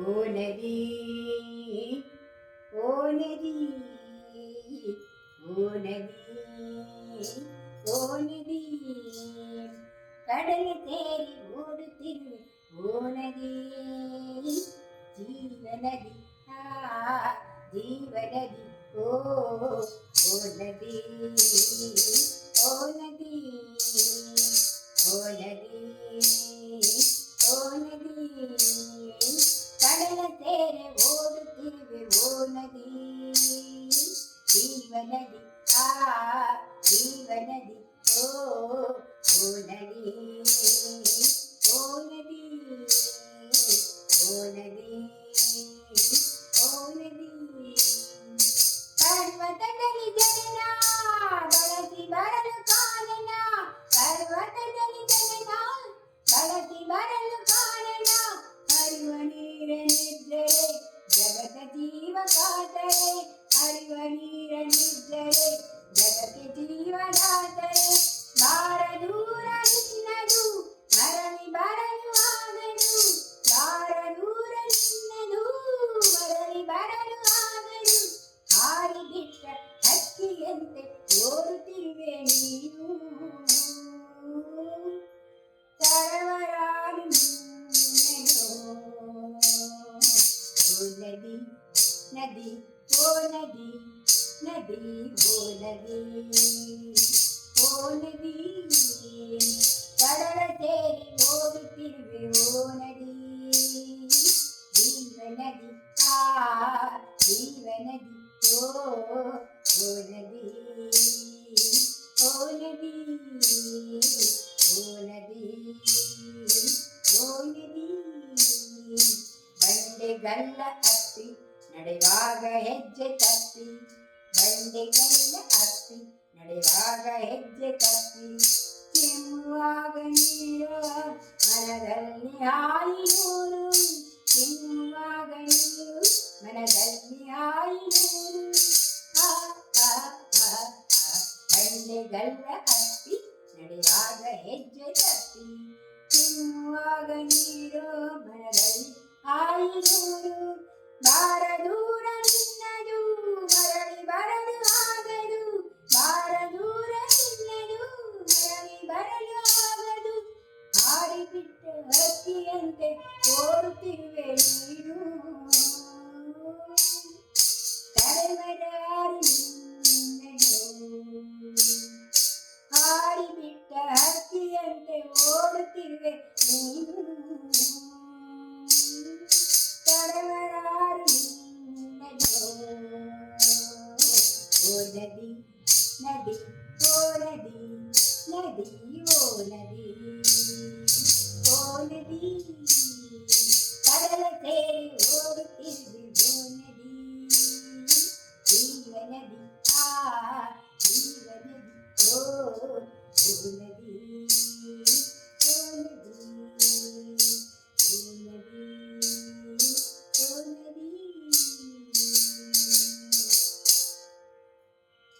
ഓ നദി ഓ നദി ഓ നദി ഓ നദി കടൽ തേരി ഓടുത്തിരു ഓ നദി ജീവനദി ആ ജീവനദി ഓ ഓ നദി ഓ നദി ഓ നദി ജീവനദി ജീവനദി ആ ജീവനദി ഓ எந்த ஒரு திருவேணியும் தரவராடும் நதி நதி ஓ நதி நதி ஓ நதி. ஓ நதி கடல தேடி ஓடி திருவி ஓ நதி. ஜீவ நதி ஆ ஜீவ நதி ஓ. ಓ ಓ ನದಿ ಓ ನದಿ ಓ ನದಿ ಓ ನದಿ ಬಂಡೆಗಲ್ಲ ಹತ್ತಿ ನಡೆವಾಗ ಹೆಜ್ಜೆ ತಪ್ಪಿ ಬಂಡೆಗಲ್ಲ ಹತ್ತಿ ನಡೆವಾಗ ಹೆಜ್ಜೆ ತಪ್ಪಿ ಕೆಮ್ಮುವಾಗ ನೀರು ಮನದಲ್ಲಿ ಹಾಯಿನೂರು ಕೆಮ್ಮುವಾಗ ನೀರು ಮನದಲ್ಲಿ ಹಾಯಿನೂರು ಬಂಡೆಗಲ್ಲ ಹತ್ತಿ ನಡೆವಾಗ ಹೆಜ್ಜೆ ತಪ್ಪಿ ತಿನ್ನುವಾಗ ನೀರು ಮನದಲ್ಲಿ ಆಯಿನೂರು ಬಾರ ದೂರ ನಿನ್ನದು ಮರಳಿ ಬರಲು ಆಗದು ಬಾರ ದೂರ ನಿನ್ನದು ಮರಳಿ ಬರಲು ಆಗದು ಹಾರಿ ಬಿಟ್ಟ ಹಕ್ಕಿಯಂತೆ ಓಡುತ್ತಿರುವೆ ನೀನು ತಲೆಮರಾರು நதி நதி ஓ நதி நதி ஓ நதி ஓ நதி கடல தேடி ஓடி திரிந்து ஓ நதி ஜீவ நதி ஆ ஜீவ நதி ஓ ஜீவ